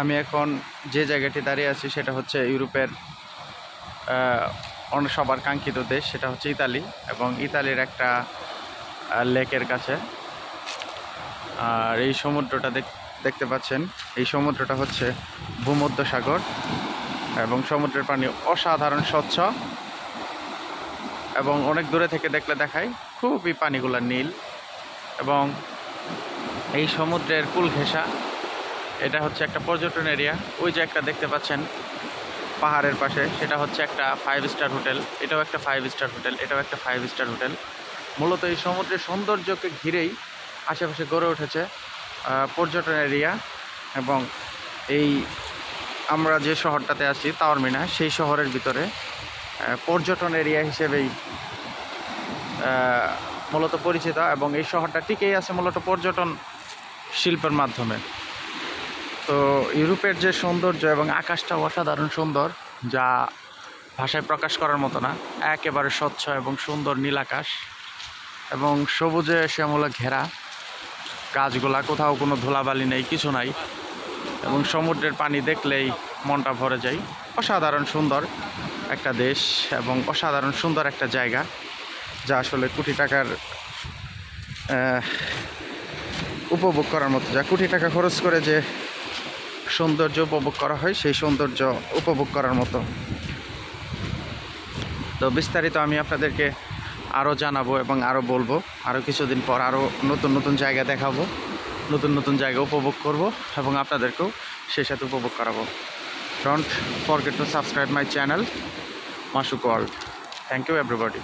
আমি এখন যে জায়গাটি দাঁড়িয়ে আছি সেটা হচ্ছে ইউরোপের অনেক সবার কাঙ্ক্ষিত দেশ, সেটা হচ্ছে ইতালি এবং ইতালির একটা লেকের কাছে। আর এই সমুদ্রটা দেখ- দেখতে পাচ্ছেন, এই সমুদ্রটা হচ্ছে ভূমধ্য সাগর এবং সমুদ্রের পানি অসাধারণ স্বচ্ছ এবং অনেক দূরে থেকে দেখলে দেখায় খুবই পানিগুলা নীল এবং এই সমুদ্রের কুল ঘেঁষা। এটা হচ্ছে একটা পর্যটন এরিয়া। ওই যে একটা দেখতে পাচ্ছেন পাহাড়ের পাশে, সেটা হচ্ছে একটা ফাইভ স্টার হোটেল এটাও একটা ফাইভ স্টার হোটেল এটাও একটা ফাইভ স্টার হোটেল মূলত এই সমুদ্রের সৌন্দর্যকে ঘিরেই আশেপাশে গড়ে উঠেছে পর্যটন এরিয়া এবং এই আমরা যে শহরটাতে আছি, তাওয়ারমিনা, সেই শহরের ভিতরে পর্যটন এরিয়া হিসেবেই মূলত পরিচিত এবং এই শহরটা টিকেই আছে মূলত পর্যটন শিল্পের মাধ্যমে। তো ইউরোপের যে সৌন্দর্য এবং আকাশটা অসাধারণ সুন্দর, যা ভাষায় প্রকাশ করার মতো না, একেবারে স্বচ্ছ এবং সুন্দর নীল আকাশ এবং সবুজে শ্যামলা ঘেরা, গাছগুলা কোথাও কোনো ধুলাবালি নেই, কিছু নাই এবং সমুদ্রের পানি দেখলেই মনটা ভরে যায়। অসাধারণ সুন্দর একটা দেশ এবং অসাধারণ সুন্দর একটা জায়গা, যা আসলে কোটি টাকার উপভোগ করার মতো, যা কোটি টাকা খরচ করে যে সৌন্দর্য উপভোগ করা হয়, সেই সৌন্দর্য উপভোগ করার মতো। তো বিস্তারিত আমি আপনাদেরকে আরও জানাব এবং আরও বলব। আরও কিছুদিন পর আরও নতুন নতুন জায়গা দেখাবো, নতুন নতুন জায়গা উপভোগ করব এবং আপনাদেরকেও সেই সাথে উপভোগ করাবো। Don't forget to subscribe my channel Masuk world thank you everybody